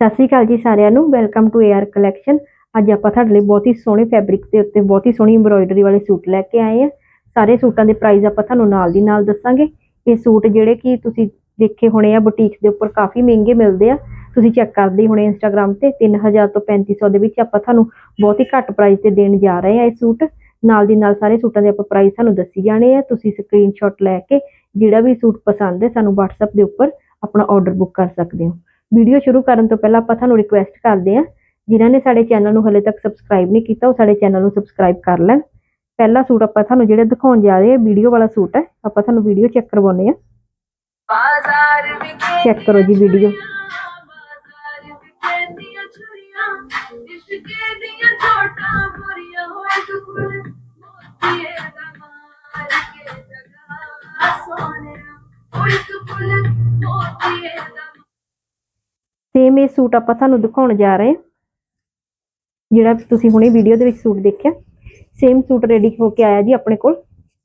ਸਤਿ ਸ਼੍ਰੀ ਅਕਾਲ ਜੀ ਸਾਰਿਆਂ ਨੂੰ ਵੈਲਕਮ ਟੂ AR ਕਲੈਕਸ਼ਨ ਅੱਜ ਆਪਾਂ ਤੁਹਾਡੇ ਲਈ ਬਹੁਤ ਹੀ ਸੋਹਣੇ ਫੈਬਰਿਕ ਦੇ ਉੱਤੇ ਬਹੁਤ ਹੀ ਸੋਹਣੀ ਐਮਬ੍ਰੋਇਡਰੀ ਵਾਲੇ ਸੂਟ ਲੈ ਕੇ ਆਏ ਆ ਸਾਰੇ ਸੂਟਾਂ ਦੇ ਪ੍ਰਾਈਸ ਆਪਾਂ ਤੁਹਾਨੂੰ ਨਾਲ ਦੀ ਨਾਲ ਦੱਸਾਂਗੇ। ਇਹ ਸੂਟ ਜਿਹੜੇ ਕਿ ਤੁਸੀਂ ਦੇਖੇ ਹੋਣੇ ਆ ਬੁਟੀਕ ਦੇ ਉੱਪਰ ਕਾਫੀ ਮਹਿੰਗੇ ਮਿਲਦੇ ਆ। ਤੁਸੀਂ ਚੈੱਕ ਕਰਦੇ ਹੋਣੇ ਇੰਸਟਾਗ੍ਰam ਤੇ 3000 ਤੋਂ 3500 ਦੇ ਵਿੱਚ ਆਪਾਂ ਤੁਹਾਨੂੰ ਬਹੁਤ ਹੀ ਘੱਟ ਪ੍ਰਾਈਸ ਤੇ ਦੇਣ ਜਾ ਰਹੇ ਆ ਇਹ ਸੂਟ। ਨਾਲ ਦੀ ਨਾਲ ਸਾਰੇ ਸੂਟਾਂ ਦੇ ਆਪਾਂ ਪ੍ਰਾਈਸ ਤੁਹਾਨੂੰ ਦੱਸੀ ਜਾਣੇ ਆ। ਤੁਸੀਂ ਸਕਰੀਨਸ਼ਾਟ ਲੈ ਕੇ ਜਿਹੜਾ ਵੀ ਸੂਟ ਪਸੰਦ ਹੈ, ਸਾਨੂੰ WhatsApp ਦੇ ਉੱਪਰ ਆਪਣਾ ਆਰਡਰ ਬੁੱਕ ਕਰ ਸਕਦੇ ਹੋ। ਵੀਡੀਓ ਸ਼ੁਰੂ ਕਰਨ ਤੋਂ ਪਹਿਲਾਂ ਆਪਾਂ ਤੁਹਾਨੂੰ ਰਿਕੁਐਸਟ ਕਰਦੇ ਹਾਂ ਜਿਨ੍ਹਾਂ ਨੇ ਸਾਡੇ ਚੈਨਲ ਨੂੰ ਹਲੇ ਤੱਕ ਸਬਸਕ੍ਰਾਈਬ ਨਹੀਂ ਕੀਤਾ ਉਹ ਸਾਡੇ ਚੈਨਲ ਨੂੰ ਸਬਸਕ੍ਰਾਈਬ ਕਰ ਲੈਣ। ਪਹਿਲਾ ਸੂਟ ਆਪਾਂ ਤੁਹਾਨੂੰ ਜਿਹੜਾ ਦਿਖਾਉਣ ਜਾ ਰਹੇ ਹਾਂ ਵੀਡੀਓ ਵਾਲਾ ਸੂਟ ਹੈ ਆਪਾਂ ਤੁਹਾਨੂੰ ਵੀਡੀਓ ਚੈੱਕ ਕਰਵਾਉਨੇ ਆ ਚੈੱਕ ਕਰੋ ਜੀ ਵੀਡੀਓ। ਬਾਜ਼ਾਰ ਵਿਖੇ ਇਹ ਸੂਟ ਆਪਾਂ ਤੁਹਾਨੂੰ ਦਿਖਾਉਣ ਜਾ ਰਹੇ ਹਾਂ। ਜਿਹੜਾ ਤੁਸੀਂ ਹੁਣੇ ਵੀਡੀਓ ਦੇ ਵਿੱਚ ਸੂਟ ਦੇਖਿਆ ਸੇਮ ਸੂਟ ਰੈਡੀ ਹੋ ਕੇ ਆਇਆ ਜੀ ਆਪਣੇ ਕੋਲ।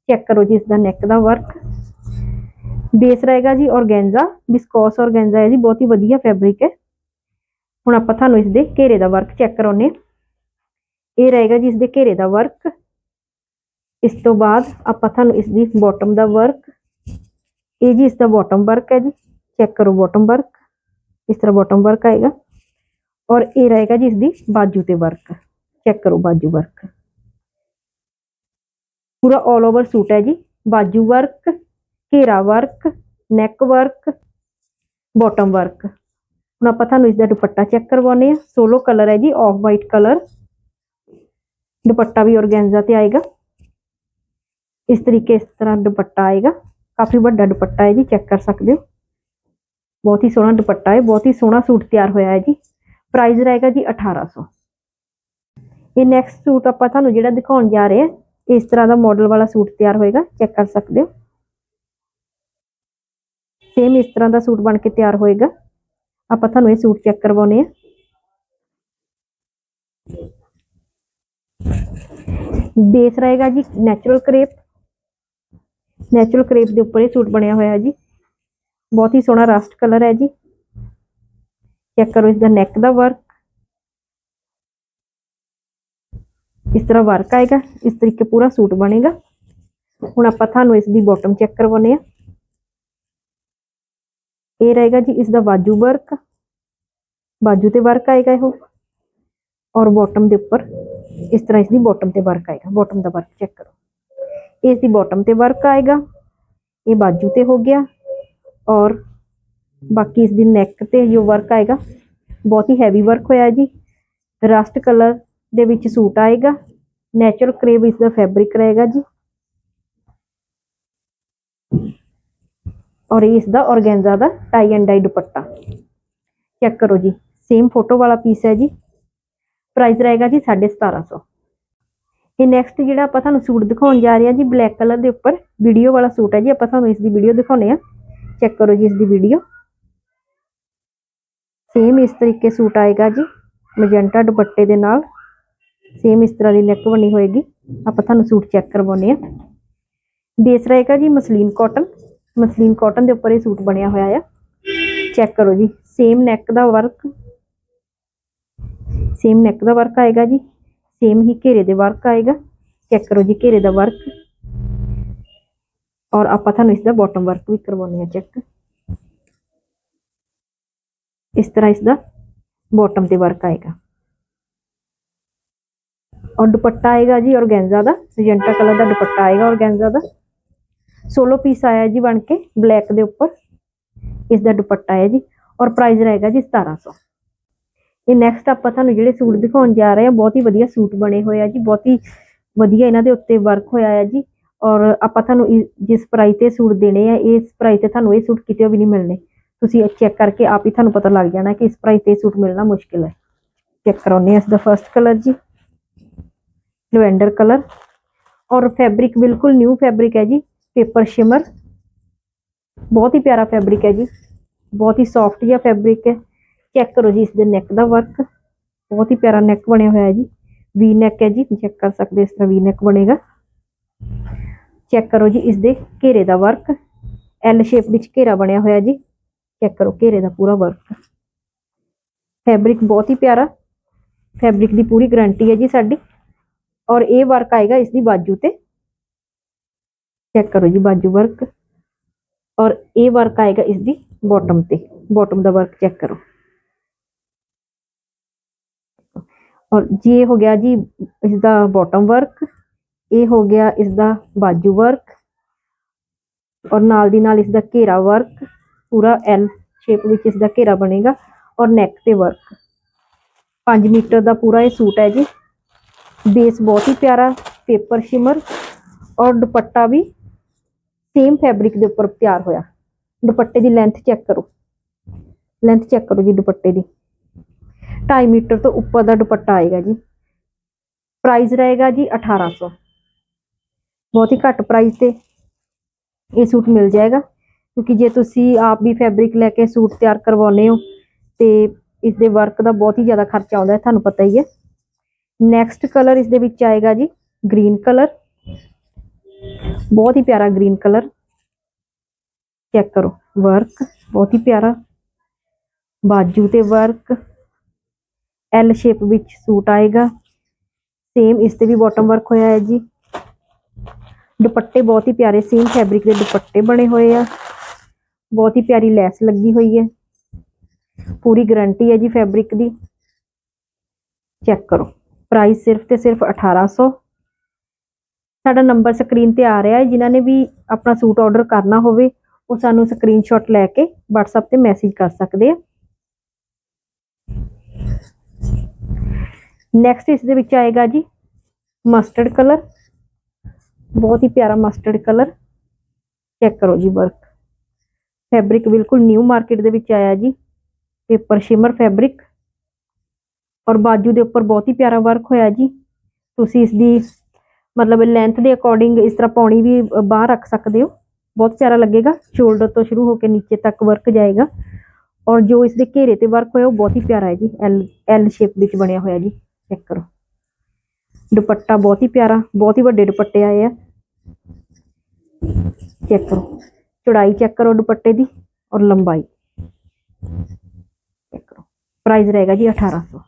ਚੈੱਕ ਕਰੋ ਜੀ ਇਸ ਦਾ ਨੈਕ ਦਾ ਵਰਕ ਬੇਸ ਰਹੇਗਾ ਜੀ ਔਰਗੈਂਜ਼ਾ ਬਿਸਕੋਸ ਔਰਗੈਂਜ਼ਾ ਹੈ ਜੀ, ਬਹੁਤ ਹੀ ਵਧੀਆ ਫੈਬਰਿਕ ਹੈ। ਹੁਣ ਆਪਾਂ ਤੁਹਾਨੂੰ ਇਸ ਦੇ ਘੇਰੇ ਦਾ ਵਰਕ ਚੈੱਕ ਕਰਾਉਨੇ ਹਾਂ। ਇਹ ਰਹੇਗਾ ਜੀ ਇਸ ਦੇ ਘੇਰੇ ਦਾ ਵਰਕ ਇਸ ਤੋਂ ਬਾਅਦ ਆਪਾਂ ਤੁਹਾਨੂੰ ਇਸ ਦੀ ਬਾਟਮ ਦਾ ਵਰਕ ਇਹ ਜੀ ਇਸ ਦਾ ਬਾਟਮ ਵਰਕ ਹੈ ਜੀ। ਚੈੱਕ ਕਰੋ ਬਾਟਮ ਵਰਕ ਇਸ ਤਰ੍ਹਾਂ ਬਾਟਮ ਵਰਕ ਆਏਗਾ ਔਰ ਇਹ ਰਹੇਗਾ ਜੀ ਇਸ ਦੀ ਬਾਜੂ ਤੇ ਵਰਕ ਚੈੱਕ ਕਰੋ ਬਾਜੂ ਵਰਕ ਪੂਰਾ 올 ਓਵਰ ਸੂਟ ਹੈ ਜੀ ਬਾਜੂ ਵਰਕ ਘੇਰਾ work neck work bottom work ਹੁਣ ਆਪਾਂ ਤੁਹਾਨੂੰ ਇਸ ਦਾ ਦੁਪੱਟਾ ਚੈੱਕ ਕਰਵਾਉਨੇ ਆ ਸੋਲੋ ਕਲਰ ਹੈ ਜੀ ਆਫ ਵਾਈਟ ਕਲਰ ਦੁਪੱਟਾ ਵੀ ਔਰਗੈਂਜ਼ਾ ਤੇ ਆਏਗਾ। ਇਸ ਤਰੀਕੇ ਇਸ ਤਰ੍ਹਾਂ ਦੁਪੱਟਾ ਆਏਗਾ। ਕਾਫੀ ਵੱਡਾ ਦੁਪੱਟਾ ਹੈ ਜੀ ਚੈੱਕ ਕਰ ਸਕਦੇ ਹੋ। ਬਹੁਤ ਹੀ ਸੋਹਣਾ ਦੁਪੱਟਾ ਹੈ, ਬਹੁਤ ਹੀ ਸੋਹਣਾ ਸੂਟ ਤਿਆਰ ਹੋਇਆ ਹੈ ਜੀ। ਪ੍ਰਾਈਸ ਰਹੇਗਾ ਜੀ 1800 ਇਹ ਨੈਕਸਟ ਸੂਟ ਆਪਾਂ ਤੁਹਾਨੂੰ ਜਿਹੜਾ ਦਿਖਾਉਣ ਜਾ ਰਹੇ ਹਾਂ, ਇਸ ਤਰ੍ਹਾਂ ਦਾ ਮਾਡਲ ਵਾਲਾ ਸੂਟ ਤਿਆਰ ਹੋਏਗਾ ਚੈੱਕ ਕਰ ਸਕਦੇ ਹੋ। ਸੇਮ ਇਸ ਤਰ੍ਹਾਂ ਦਾ ਸੂਟ ਬਣ ਕੇ ਤਿਆਰ ਹੋਏਗਾ। ਆਪਾਂ ਤੁਹਾਨੂੰ ਇਹ ਸੂਟ ਚੈੱਕ ਕਰਵਾਉਨੇ ਆ ਬੇਸ ਰਹੇਗਾ ਜੀ ਨੈਚੁਰਲ ਕਰੇਪ ਨੈਚੁਰਲ ਕਰੇਪ ਦੇ ਉੱਪਰ ਇਹ ਸੂਟ ਬਣਿਆ ਹੋਇਆ ਹੈ ਜੀ। ਬਹੁਤ ਹੀ ਸੋਹਣਾ ਰਸਟ ਕਲਰ ਹੈ ਜੀ ਚੈੱਕ ਕਰੋ ਇਸ ਦਾ ਨੈਕ ਦਾ ਵਰਕ ਇਸ ਤਰ੍ਹਾਂ ਵਰਕ ਆਏਗਾ ਇਸ ਤਰੀਕੇ ਪੂਰਾ ਸੂਟ ਬਣੇਗਾ ਹੁਣ ਆਪਾਂ ਤੁਹਾਨੂੰ ਇਸ ਦੀ ਬਾਟਮ ਚੈੱਕ ਕਰਵਾਉਨੇ ਆ ਇਹ ਰਹੇਗਾ ਜੀ ਇਸ ਦਾ ਬਾਜੂ ਵਰਕ ਬਾਜੂ ਤੇ ਵਰਕ ਆਏਗਾ ਇਹ ਔਰ ਬਾਟਮ ਦੇ ਉੱਪਰ ਇਸ ਤਰ੍ਹਾਂ ਇਸ ਦੀ ਬਾਟਮ ਤੇ ਵਰਕ ਆਏਗਾ ਬਾਟਮ ਦਾ ਵਰਕ ਚੈੱਕ ਕਰੋ ਇਸ ਦੀ ਬਾਟਮ ਤੇ ਵਰਕ ਆਏਗਾ ਇਹ ਬਾਜੂ ਤੇ ਹੋ ਗਿਆ ਔਰ ਬਾਕੀ ਇਸ ਦੀ ਨੈਕ ਤੇ ਜੋ ਵਰਕ ਆਏਗਾ, ਬਹੁਤ ਹੀ ਹੈਵੀ ਵਰਕ ਹੋਇਆ ਜੀ। ਰਸਟ ਕਲਰ ਦੇ ਵਿੱਚ ਸੂਟ ਆਏਗਾ ਨੈਚੁਰਲ ਕਰੇਵ ਇਸ ਦਾ ਫੈਬਰਿਕ ਰਹੇਗਾ ਜੀ। ਔਰ ਇਹ ਇਸ ਦਾ organza the tie and dye dupatta. Check ਕਰੋ ਜੀ ਸੇਮ ਫੋਟੋ ਵਾਲਾ ਪੀਸ ਹੈ ਜੀ। ਪ੍ਰਾਈਸ ਰਹੇਗਾ ਜੀ 1750 ਇਹ ਨੈਕਸਟ ਜਿਹੜਾ ਆਪਾਂ ਤੁਹਾਨੂੰ ਸੂਟ ਦਿਖਾਉਣ ਜਾ ਰਹੇ ਹਾਂ ਜੀ ਬਲੈਕ ਕਲਰ ਦੇ ਉੱਪਰ ਵੀਡੀਓ ਵਾਲਾ ਸੂਟ ਹੈ ਜੀ। ਆਪਾਂ ਤੁਹਾਨੂੰ ਇਸ ਦੀ ਵੀਡੀਓ ਦਿਖਾਉਨੇ ਆ ਚੈੱਕ ਕਰੋ ਜੀ ਇਸ ਦੀ ਵੀਡੀਓ ਸੇਮ ਇਸ ਤਰੀਕੇ ਸੂਟ ਆਏਗਾ ਜੀ ਮੈਜੈਂਟਾ ਦੁਪੱਟੇ ਦੇ ਨਾਲ। ਸੇਮ ਇਸ ਤਰ੍ਹਾਂ ਦੀ ਨੈਕ ਬਣੀ ਹੋਏਗੀ। ਆਪਾਂ ਤੁਹਾਨੂੰ ਸੂਟ ਚੈੱਕ ਕਰਵਾਉਨੇ ਆ ਬੇਸ ਰਹੇਗਾ ਜੀ ਮਸਲੀਨ ਕਾਟਨ ਮਸਲੀਨ ਕਾਟਨ ਦੇ ਉੱਪਰ ਇਹ ਸੂਟ ਬਣਿਆ ਹੋਇਆ ਆ। ਚੈੱਕ ਕਰੋ ਜੀ ਸੇਮ ਨੈਕ ਦਾ ਵਰਕ ਸੇਮ ਨੈਕ ਦਾ ਵਰਕ ਆਏਗਾ ਜੀ। ਸੇਮ ਹੀ ਘੇਰੇ ਦੇ ਵਰਕ ਆਏਗਾ। ਚੈੱਕ ਕਰੋ ਜੀ ਘੇਰੇ ਦਾ ਵਰਕ ਔਰ ਆਪਾਂ ਤੁਹਾਨੂੰ ਇਸ ਦਾ ਬਾਟਮ ਵਰਕ ਵੀ ਕਰਵਾਉਨੇ ਆ ਚੈੱਕ ਇਸ ਤਰ੍ਹਾਂ ਇਸ ਦਾ ਬਾਟਮ ਤੇ ਵਰਕ ਆਏਗਾ। ਔਰ ਦੁਪੱਟਾ ਆਏਗਾ ਜੀ ਔਰਗੈਂਜ਼ਾ ਦਾ ਮੈਜੈਂਟਾ ਕਲਰ ਦਾ ਦੁਪੱਟਾ ਆਏਗਾ ਔਰਗੈਂਜ਼ਾ ਦਾ। ਸੋਲੋ ਪੀਸ ਆਇਆ ਜੀ ਬਣ ਕੇ ਬਲੈਕ ਦੇ ਉੱਪਰ। ਇਸ ਦਾ ਦੁਪੱਟਾ ਹੈ ਜੀ, ਔਰ ਪ੍ਰਾਈਸ ਰਹੇਗਾ ਜੀ 1700 ਇਹ ਨੈਕਸਟ ਆਪਾਂ ਤੁਹਾਨੂੰ ਜਿਹੜੇ ਸੂਟ ਦਿਖਾਉਣ ਜਾ ਰਹੇ ਹਾਂ, ਬਹੁਤ ਹੀ ਵਧੀਆ ਸੂਟ ਬਣੇ ਹੋਏ ਆ ਜੀ, ਬਹੁਤ ਹੀ ਵਧੀਆ ਇਹਨਾਂ ਦੇ ਉੱਤੇ ਵਰਕ ਹੋਇਆ ਹੈ ਜੀ। ਔਰ ਆਪਾਂ ਤੁਹਾਨੂੰ ਇਹ- ਜਿਸ ਪ੍ਰਾਈਸ ਤੇ ਸੂਟ ਦੇਣੇ ਆ ਇਸ ਪ੍ਰਾਈਸ ਤੇ ਤੁਹਾਨੂੰ ਇਹ ਸੂਟ ਕਿਤੇ ਵੀ ਨਹੀਂ ਮਿਲਣੇ। ਤੁਸੀਂ ਚੈੱਕ ਕਰਕੇ ਆਪ ਹੀ ਤੁਹਾਨੂੰ ਪਤਾ ਲੱਗ ਜਾਣਾ ਕਿ ਇਸ ਪ੍ਰਾਈਸ ਤੇ ਸੂਟ ਮਿਲਣਾ ਮੁਸ਼ਕਿਲ ਹੈ। ਚੈੱਕ ਕਰਾਉਨੇ ਆ ਇਸ ਦਾ ਫਰਸਟ ਕਲਰ ਜੀ। ਲਵੈਂਡਰ ਕਲਰ ਔਰ ਫੈਬਰਿਕ ਬਿਲਕੁਲ ਨਿਊ ਫੈਬਰਿਕ ਹੈ ਜੀ ਪੇਪਰ ਸ਼ਿਮਰ ਬਹੁਤ ਹੀ ਪਿਆਰਾ ਫੈਬਰਿਕ ਹੈ ਜੀ। ਬਹੁਤ ਹੀ ਸੌਫਟ ਜਿਹਾ ਫੈਬਰਿਕ ਹੈ। ਚੈੱਕ ਕਰੋ ਜੀ ਇਸ ਦੇ ਨੈਕ ਦਾ ਵਰਕ ਬਹੁਤ ਹੀ ਪਿਆਰਾ ਨੈਕ ਬਣਿਆ ਹੋਇਆ ਹੈ ਜੀ। ਵੀ ਨੈਕ ਹੈ ਜੀ। ਚੈੱਕ ਕਰ ਸਕਦੇ ਹੋ ਇਸ ਤਰ੍ਹਾਂ ਵੀ ਨੈਕ ਬਣੇਗਾ। ਚੈੱਕ ਕਰੋ ਜੀ ਇਸ ਦੇ ਘੇਰੇ ਦਾ ਵਰਕ ਐਲ ਸ਼ੇਪ ਵਿੱਚ ਘੇਰਾ ਬਣਿਆ ਹੋਇਆ ਜੀ। ਚੈੱਕ ਕਰੋ ਘੇਰੇ ਦਾ ਪੂਰਾ ਵਰਕ ਫੈਬਰਿਕ ਬਹੁਤ ਹੀ ਪਿਆਰਾ। ਫੈਬਰਿਕ ਦੀ ਪੂਰੀ ਗਾਰੰਟੀ ਹੈ ਜੀ ਸਾਡੀ। ਔਰ ਇਹ ਵਰਕ ਆਏਗਾ ਇਸ ਦੀ ਬਾਜੂ ਤੇ। ਚੈੱਕ ਕਰੋ ਜੀ ਬਾਜੂ ਵਰਕ ਔਰ ਇਹ ਵਰਕ ਆਏਗਾ ਇਸ ਦੀ ਬਾਟਮ ਤੇ। ਬਾਟਮ ਦਾ ਵਰਕ ਚੈੱਕ ਕਰੋ। ਔਰ ਜੀ ਇਹ ਹੋ ਗਿਆ ਜੀ ਇਸ ਦਾ ਬਾਟਮ ਵਰਕ ਇਹ ਹੋ ਗਿਆ ਇਸ ਦਾ ਬਾਜੂ ਵਰਕ ਔਰ ਨਾਲ ਦੀ ਨਾਲ ਇਸ ਦਾ ਘੇਰਾ ਵਰਕ, ਪੂਰਾ ਐਲ ਸ਼ੇਪ ਵਿੱਚ ਇਸ ਦਾ ਘੇਰਾ ਬਣੇਗਾ ਔਰ ਨੈਕ ਤੇ ਵਰਕ 5 ਮੀਟਰ ਦਾ ਪੂਰਾ ਇਹ ਸੂਟ ਹੈ ਜੀ। ਬੇਸ ਬਹੁਤ ਹੀ ਪਿਆਰਾ ਪੇਪਰ ਸ਼ਿਮਰ ਔਰ ਦੁਪੱਟਾ ਵੀ ਸੇਮ ਫੈਬਰਿਕ ਦੇ ਉੱਪਰ ਤਿਆਰ ਹੋਇਆ। ਦੁਪੱਟੇ ਦੀ ਲੈਂਥ ਚੈੱਕ ਕਰੋ। ਲੈਂਥ ਚੈੱਕ ਕਰੋ ਜੀ ਦੁਪੱਟੇ ਦੀ। 2.5 ਮੀਟਰ ਤੋਂ ਉੱਪਰ ਦਾ ਦੁਪੱਟਾ ਆਏਗਾ ਜੀ। ਪ੍ਰਾਈਸ ਰਹੇਗਾ ਜੀ 1800 ਬਹੁਤ ਹੀ ਘੱਟ ਪ੍ਰਾਈਸ ਤੇ ਇਹ ਸੂਟ ਮਿਲ ਜਾਏਗਾ। ਕਿਉਂਕਿ ਜੇ ਤੁਸੀਂ ਆਪ ਵੀ ਫੈਬਰਿਕ ਲੈ ਕੇ ਸੂਟ ਤਿਆਰ ਕਰਵਾਉਨੇ ਹੋ, ਤੇ ਇਸ ਦੇ ਵਰਕ ਦਾ ਬਹੁਤ ਹੀ ਜ਼ਿਆਦਾ ਖਰਚਾ ਆਉਂਦਾ ਹੈ, ਤੁਹਾਨੂੰ ਪਤਾ ਹੀ ਹੈ। ਨੈਕਸਟ ਕਲਰ ਇਸ ਦੇ ਵਿੱਚ ਆਏਗਾ ਜੀ ਗ੍ਰੀਨ ਕਲਰ ਬਹੁਤ ਹੀ ਪਿਆਰਾ ਗ੍ਰੀਨ ਕਲਰ ਚੈੱਕ ਕਰੋ ਵਰਕ ਬਹੁਤ ਹੀ ਪਿਆਰਾ। ਬਾਜੂ ਤੇ ਵਰਕ ਐਲ ਸ਼ੇਪ ਵਿੱਚ ਸੂਟ ਆਏਗਾ। ਸੇਮ ਇਸ ਤੇ ਵੀ ਬਾਟਮ ਵਰਕ ਹੋਇਆ ਹੈ ਜੀ। ਦੁਪੱਟੇ ਬਹੁਤ ਹੀ ਪਿਆਰੇ ਸੇਮ ਫੈਬਰਿਕ ਦੇ ਦੁਪੱਟੇ ਬਣੇ ਹੋਏ ਆ। ਬਹੁਤ ਹੀ ਪਿਆਰੀ ਲੈਸ ਲੱਗੀ ਹੋਈ ਹੈ। ਪੂਰੀ ਗਾਰੰਟੀ ਹੈ ਜੀ ਫੈਬਰਿਕ ਦੀ। ਚੈੱਕ ਕਰੋ। ਪ੍ਰਾਈਸ ਸਿਰਫ ਤੇ ਸਿਰਫ 1800 ਸਾਡਾ ਨੰਬਰ ਸਕਰੀਨ ਤੇ ਆ ਰਿਹਾ ਹੈ। ਜਿਨ੍ਹਾਂ ਨੇ ਵੀ ਆਪਣਾ ਸੂਟ ਆਰਡਰ ਕਰਨਾ ਹੋਵੇ, ਉਹ ਸਾਨੂੰ ਸਕਰੀਨਸ਼ਾਟ ਲੈ ਕੇ WhatsApp ਤੇ ਮੈਸੇਜ ਕਰ ਸਕਦੇ ਆ। ਨੈਕਸਟ ਇਸ ਦੇ ਵਿੱਚ ਆਏਗਾ ਜੀ ਮਸਟਰਡ ਕਲਰ ਬਹੁਤ ਹੀ ਪਿਆਰਾ ਮਸਟਰਡ ਕਲਰ ਚੈੱਕ ਕਰੋ ਜੀ ਵਰਕ ਫੈਬਰਿਕ ਬਿਲਕੁਲ ਨਿਊ ਮਾਰਕੀਟ ਦੇ ਵਿੱਚ ਆਇਆ ਜੀ। ਪੇਪਰ ਸ਼ਿਮਰ ਫੈਬਰਿਕ ਔਰ ਬਾਜੂ ਦੇ ਉੱਪਰ ਬਹੁਤ ਹੀ ਪਿਆਰਾ ਵਰਕ ਹੋਇਆ ਜੀ। ਤੁਸੀਂ ਇਸ ਦੀ ਮਤਲਬ ਲੈਂਥ ਦੇ ਅਕੋਰਡਿੰਗ ਇਸ ਤਰ੍ਹਾਂ ਪੌਣੀ ਵੀ ਬਾਹਰ ਰੱਖ ਸਕਦੇ ਹੋ। ਬਹੁਤ ਪਿਆਰਾ ਲੱਗੇਗਾ। ਸ਼ੋਲਡਰ ਤੋਂ ਸ਼ੁਰੂ ਹੋ ਕੇ ਨੀਚੇ ਤੱਕ ਵਰਕ ਜਾਏਗਾ। ਔਰ ਜੋ ਇਸ ਦੇ ਘੇਰੇ ਤੇ ਵਰਕ ਹੋਇਆ ਉਹ ਬਹੁਤ ਹੀ ਪਿਆਰਾ ਹੈ ਜੀ। ਐਲ ਐਲ ਸ਼ੇਪ ਵਿੱਚ ਬਣਿਆ ਹੋਇਆ ਜੀ। ਚੈੱਕ ਕਰੋ। ਦੁਪੱਟਾ ਬਹੁਤ ਹੀ ਪਿਆਰਾ, ਬਹੁਤ ਹੀ ਵੱਡੇ ਦੁਪੱਟੇ ਆਏ ਆ। ਚੈੱਕ ਕਰੋ, ਚੌੜਾਈ ਚੈੱਕ ਕਰੋ ਦੁਪੱਟੇ ਦੀ ਔਰ ਲੰਬਾਈ। ਚੈੱਕ ਕਰੋ ਪ੍ਰਾਈਸ ਰਹੇਗਾ ਜੀ 1800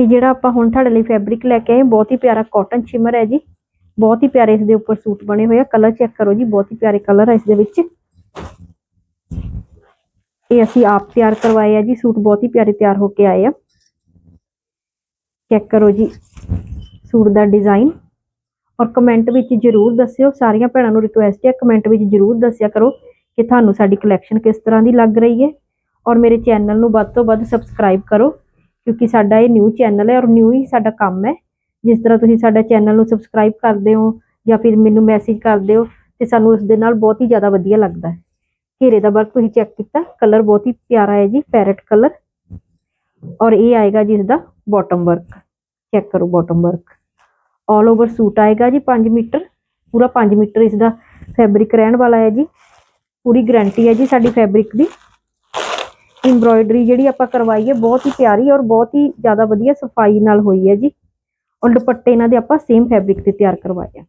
ਇਹ ਜਿਹੜਾ ਆਪਾਂ ਹੁਣ ਤੁਹਾਡੇ ਲਈ ਫੈਬਰਿਕ ਲੈ ਕੇ ਆਏ, ਬਹੁਤ ਹੀ ਪਿਆਰਾ ਕਾਟਨ ਸ਼ਿਮਰ ਹੈ ਜੀ। ਬਹੁਤ ਹੀ ਪਿਆਰੇ ਇਸ ਦੇ ਉੱਪਰ ਸੂਟ ਬਣੇ ਹੋਏ ਆ। ਕਲਰ ਚੈੱਕ ਕਰੋ ਜੀ, ਬਹੁਤ ਹੀ ਪਿਆਰੇ ਕਲਰ ਹੈ ਇਸ ਦੇ ਵਿੱਚ। ਇਹ ਅਸੀਂ ਆਪ ਤਿਆਰ ਕਰਵਾਏ ਆ ਜੀ, ਸੂਟ ਬਹੁਤ ਹੀ ਪਿਆਰੇ ਤਿਆਰ ਹੋ ਕੇ ਆਏ ਆ। ਚੈੱਕ ਕਰੋ ਜੀ। ਸੂਟ ਦਾ ਡਿਜ਼ਾਈਨ ਔਰ ਕਮੈਂਟ ਵਿੱਚ ਜਰੂਰ ਦੱਸਿਓ। ਸਾਰੀਆਂ ਭੈਣਾਂ ਨੂੰ ਰਿਕੁਐਸਟ ਹੈ ਕਮੈਂਟ ਵਿੱਚ ਜਰੂਰ ਦੱਸਿਆ ਕਰੋ ਕਿ ਤੁਹਾਨੂੰ ਸਾਡੀ ਕਲੈਕਸ਼ਨ ਕਿਸ ਤਰ੍ਹਾਂ ਦੀ ਲੱਗ ਰਹੀ ਹੈ। ਔਰ ਮੇਰੇ ਚੈਨਲ ਨੂੰ ਵੱਧ ਤੋਂ ਵੱਧ ਸਬਸਕ੍ਰਾਈਬ ਕਰੋ, ਕਿਉਂਕਿ ਸਾਡਾ ਇਹ ਨਿਊ ਚੈਨਲ ਹੈ ਔਰ ਨਿਊ ਹੀ ਸਾਡਾ ਕੰਮ ਹੈ। ਜਿਸ ਤਰ੍ਹਾਂ ਤੁਸੀਂ ਸਾਡਾ ਚੈਨਲ ਨੂੰ ਸਬਸਕ੍ਰਾਈਬ ਕਰਦੇ ਹੋ ਜਾਂ ਫਿਰ ਮੈਨੂੰ ਮੈਸੇਜ ਕਰਦੇ ਹੋ, ਤੇ ਸਾਨੂੰ ਉਸ ਦੇ ਨਾਲ ਬਹੁਤ ਹੀ ਜ਼ਿਆਦਾ ਵਧੀਆ ਲੱਗਦਾ ਹੈ। ਘੇਰੇ ਦਾ ਵਰਕ ਤੁਸੀਂ ਚੈੱਕ ਕੀਤਾ ਕਲਰ ਬਹੁਤ ਹੀ ਪਿਆਰਾ ਹੈ ਜੀ ਪੈਰਟ ਕਲਰ ਔਰ ਇਹ ਆਏਗਾ ਜੀ ਇਸ ਦਾ ਬਾਟਮ ਵਰਕ ਚੈੱਕ ਕਰੋ bottom work all over suit ਆਏਗਾ ਜੀ 5 ਮੀਟਰ, ਪੂਰਾ 5 ਮੀਟਰ ਇਸ ਦਾ ਫੈਬਰਿਕ ਰਹਿਣ ਵਾਲਾ ਹੈ ਜੀ। ਪੂਰੀ ਗਾਰੰਟੀ ਹੈ ਜੀ ਸਾਡੀ ਫੈਬਰਿਕ ਦੀ। ਐਮਬ੍ਰੋਇਡਰੀ ਜਿਹੜੀ ਆਪਾਂ ਕਰਵਾਈ ਹੈ, ਬਹੁਤ ਹੀ ਪਿਆਰੀ ਔਰ ਬਹੁਤ ਹੀ ਜ਼ਿਆਦਾ ਵਧੀਆ ਸਫ਼ਾਈ ਨਾਲ ਹੋਈ ਹੈ ਜੀ। ਔਰ ਦੁਪੱਟੇ ਇਹਨਾਂ ਦੇ ਆਪਾਂ ਸੇਮ ਫੈਬਰਿਕ ਤੇ ਤਿਆਰ ਕਰਵਾਏ ਆ।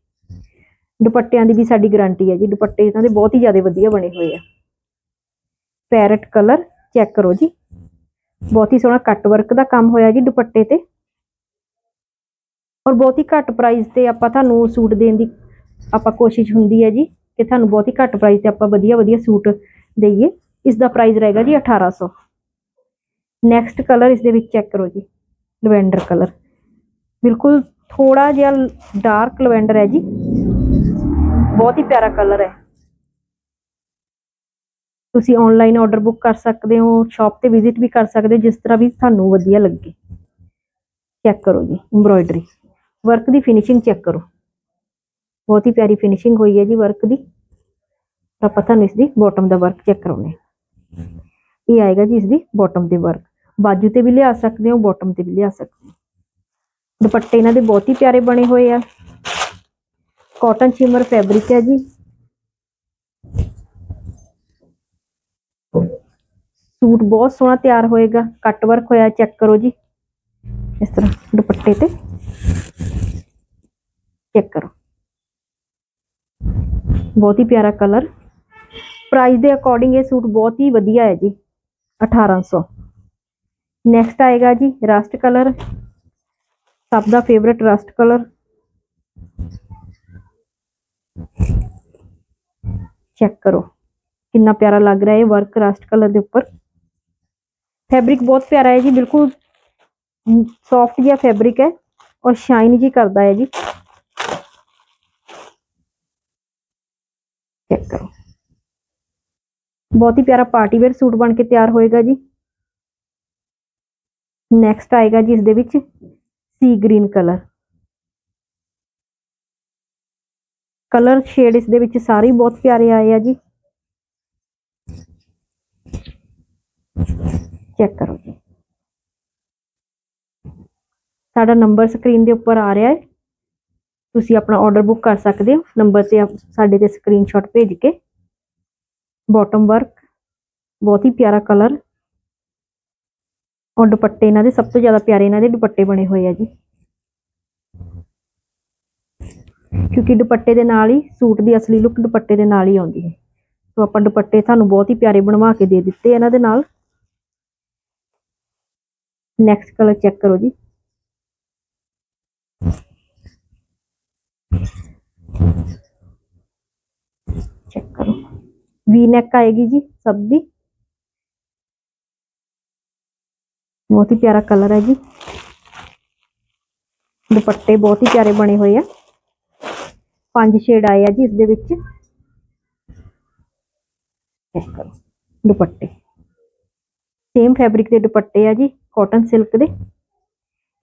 ਦੁਪੱਟਿਆਂ ਦੀ ਵੀ ਸਾਡੀ ਗਾਰੰਟੀ ਹੈ ਜੀ, ਦੁਪੱਟੇ ਇਹਨਾਂ ਦੇ ਬਹੁਤ ਹੀ ਜ਼ਿਆਦਾ ਵਧੀਆ ਬਣੇ ਹੋਏ ਆ। ਪੈਰਟ ਕਲਰ ਚੈੱਕ ਕਰੋ ਜੀ। ਬਹੁਤ ਹੀ ਸੋਹਣਾ ਕੱਟ ਵਰਕ ਦਾ ਕੰਮ ਹੋਇਆ ਜੀ ਦੁਪੱਟੇ ਤੇ। ਔਰ ਬਹੁਤ ਹੀ ਘੱਟ ਪ੍ਰਾਈਸ ਤੇ ਆਪਾਂ ਤੁਹਾਨੂੰ ਸੂਟ ਦੇਣ ਦੀ ਆਪਾਂ ਕੋਸ਼ਿਸ਼ ਹੁੰਦੀ ਹੈ ਜੀ ਕਿ ਤੁਹਾਨੂੰ ਬਹੁਤ ਹੀ ਘੱਟ ਪ੍ਰਾਈਸ ਤੇ ਆਪਾਂ ਵਧੀਆ ਵਧੀਆ ਸੂਟ ਦਈਏ। ਇਸ ਦਾ ਪ੍ਰਾਈਸ ਰਹੇਗਾ ਜੀ 1800 ਨੈਕਸਟ ਕਲਰ ਇਸ ਦੇ ਵਿੱਚ ਚੈੱਕ ਕਰੋ ਜੀ ਲਵੈਂਡਰ ਕਲਰ ਬਿਲਕੁਲ ਥੋੜਾ ਜਿਹਾ ਡਾਰਕ ਲਵੈਂਡਰ ਹੈ ਜੀ। ਬਹੁਤ ਹੀ ਪਿਆਰਾ ਕਲਰ ਹੈ। ਤੁਸੀਂ ਆਨਲਾਈਨ ਆਰਡਰ ਬੁੱਕ ਕਰ ਸਕਦੇ ਹੋ ਸ਼ਾਪ ਤੇ ਵਿਜ਼ਿਟ ਵੀ ਕਰ ਸਕਦੇ ਹੋ, ਜਿਸ ਤਰ੍ਹਾਂ ਵੀ ਤੁਹਾਨੂੰ ਵਧੀਆ ਲੱਗੇ। ਚੈੱਕ ਕਰੋ ਜੀ ਐਮਬ੍ਰੋਇਡਰੀ ਵਰਕ ਦੀ ਫਿਨਿਸ਼ਿੰਗ ਚੈੱਕ ਕਰੋ। ਬਹੁਤ ਹੀ ਪਿਆਰੀ ਫਿਨਿਸ਼ਿੰਗ ਹੋਈ ਹੈ ਜੀ ਵਰਕ ਦੀ। ਤਾਂ ਆਪਾਂ ਤੁਹਾਨੂੰ ਇਸ ਦੀ ਬਾਟਮ ਦਾ ਵਰਕ ਚੈੱਕ ਕਰਾਉਨੇ ਇਹ ਆਏਗਾ ਜੀ ਇਸ ਦੀ ਬਾਟਮ ਦੇ ਵਰਕ ਬਾਜੂ ਤੇ ਵੀ ਲਿਆ ਸਕਦੇ ਹੋ ਬਾਟਮ ਤੇ ਵੀ ਲਿਆ ਸਕਦੇ ਹੋ। ਦੁਪੱਟੇ ਇਹਨਾਂ ਦੇ ਬਹੁਤ ਹੀ ਪਿਆਰੇ ਬਣੇ ਹੋਏ ਆ। ਕਾਟਨ ਸ਼ਿਮਰ ਫੈਬਰਿਕ ਹੈ ਜੀ। ਸੂਟ ਬਹੁਤ ਸੋਹਣਾ ਤਿਆਰ ਹੋਏਗਾ। ਕੱਟ ਵਰਕ ਹੋਇਆ ਚੈੱਕ ਕਰੋ ਜੀ। ਇਸ ਤਰ੍ਹਾਂ ਦੁਪੱਟੇ ਤੇ। ਚੈੱਕ ਕਰੋ ਬਹੁਤ ਹੀ ਪਿਆਰਾ ਕਲਰ ਪ੍ਰਾਈਸ ਦੇ ਅਕੋਰਡਿੰਗ ਇਹ ਸੂਟ ਬਹੁਤ ਹੀ ਵਧੀਆ ਹੈ ਜੀ 1800 ਨੈਕਸਟ ਆਏਗਾ ਜੀ ਰਸਟ ਕਲਰ ਸਭ ਦਾ ਫੇਵਰਿਟ ਰਸਟ ਕਲਰ ਚੈੱਕ ਕਰੋ ਕਿੰਨਾ ਪਿਆਰਾ ਲੱਗ ਰਿਹਾ ਹੈ ਵਰਕ ਰਸਟ ਕਲਰ ਦੇ ਉੱਪਰ ਫੈਬਰਿਕ ਬਹੁਤ ਪਿਆਰਾ ਹੈ ਜੀ ਬਿਲਕੁਲ ਸੌਫਟ ਜਿਹਾ ਫੈਬਰਿਕ ਹੈ ਔਰ ਸ਼ਾਈਨ ਜੀ ਕਰਦਾ ਹੈ ਜੀ। ਚੈੱਕ ਕਰੋ। ਬਹੁਤ ਹੀ ਪਿਆਰਾ ਪਾਰਟੀ ਵੇਅਰ ਸੂਟ ਬਣ ਕੇ ਤਿਆਰ ਹੋਏਗਾ ਜੀ। ਨੈਕਸਟ ਆਏਗਾ ਜੀ ਇਸ ਦੇ ਵਿੱਚ sea green colour colour shade ਇਸ ਦੇ ਵਿੱਚ ਸਾਰੇ ਬਹੁਤ ਪਿਆਰੇ ਆਏ ਆ ਜੀ। ਚੈੱਕ ਕਰੋ ਜੀ। ਸਾਡਾ ਨੰਬਰ ਸਕਰੀਨ ਦੇ ਉੱਪਰ ਆ ਰਿਹਾ ਹੈ। ਤੁਸੀਂ ਆਪਣਾ ਆਰਡਰ ਬੁੱਕ ਕਰ ਸਕਦੇ ਹੋ। ਨੰਬਰ ਤੇ ਆਪ- ਸਾਡੇ ਤੇ ਸਕਰੀਨਸ਼ਾਟ ਭੇਜ ਕੇ। ਬਾਟਮ ਵਰਕ ਬਹੁਤ ਹੀ ਪਿਆਰਾ ਕਲਰ ਔਰ ਦੁਪੱਟੇ ਇਹਨਾਂ ਦੇ, ਸਭ ਤੋਂ ਜ਼ਿਆਦਾ ਪਿਆਰੇ ਇਹਨਾਂ ਦੇ ਦੁਪੱਟੇ ਬਣੇ ਹੋਏ ਆ ਜੀ। ਕਿਉਂਕਿ ਦੁਪੱਟੇ ਦੇ ਨਾਲ ਹੀ, ਸੂਟ ਦੀ ਅਸਲੀ ਲੁੱਕ ਦੁਪੱਟੇ ਦੇ ਨਾਲ ਹੀ ਆਉਂਦੀ ਹੈ। ਸੋ ਆਪਾਂ ਦੁਪੱਟੇ ਤੁਹਾਨੂੰ ਬਹੁਤ ਹੀ ਪਿਆਰੇ ਬਣਵਾ ਕੇ ਦੇ ਦਿੱਤੇ ਇਹਨਾਂ ਦੇ ਨਾਲ। ਨੈਕਸਟ ਕਲਰ ਚੈੱਕ ਕਰੋ ਜੀ। ਵੀ ਨੈਕ ਆਏਗੀ ਜੀ, ਸਭ ਦੀ। ਬਹੁਤ ਹੀ ਪਿਆਰਾ ਕਲਰ ਹੈ ਜੀ। ਦੁਪੱਟੇ ਬਹੁਤ ਹੀ ਪਿਆਰੇ ਬਣੇ ਹੋਏ ਆ। ਪੰਜ ਸ਼ੇਡ ਆਏ ਆ ਜੀ ਇਸ ਦੇ ਵਿੱਚ। ਚੈੱਕ ਕਰੋ, ਦੁਪੱਟੇ। ਸੇਮ ਫੈਬਰਿਕ ਦੇ ਦੁਪੱਟੇ ਆ ਜੀ ਕਾਟਨ ਸਿਲਕ ਦੇ।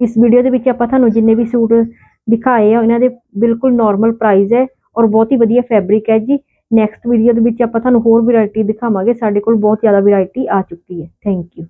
ਇਸ ਵੀਡੀਓ ਦੇ ਵਿੱਚ ਆਪਾਂ ਤੁਹਾਨੂੰ ਜਿੰਨੇ ਵੀ ਸੂਟ ਦਿਖਾਏ ਆ ਉਹਨਾਂ ਦੇ ਬਿਲਕੁਲ ਨਾਰਮਲ ਪ੍ਰਾਈਸ ਹੈ ਔਰ ਬਹੁਤ ਹੀ ਵਧੀਆ ਫੈਬਰਿਕ ਹੈ ਜੀ। ਨੈਕਸਟ ਵੀਡੀਓ ਦੇ ਵਿੱਚ ਆਪਾਂ ਤੁਹਾਨੂੰ ਹੋਰ ਵੈਰਾਈਟੀ ਦਿਖਾਵਾਂਗੇ। ਸਾਡੇ ਕੋਲ ਬਹੁਤ ਜ਼ਿਆਦਾ ਵੈਰਾਈਟੀ ਆ ਚੁੱਕੀ ਹੈ। Thank you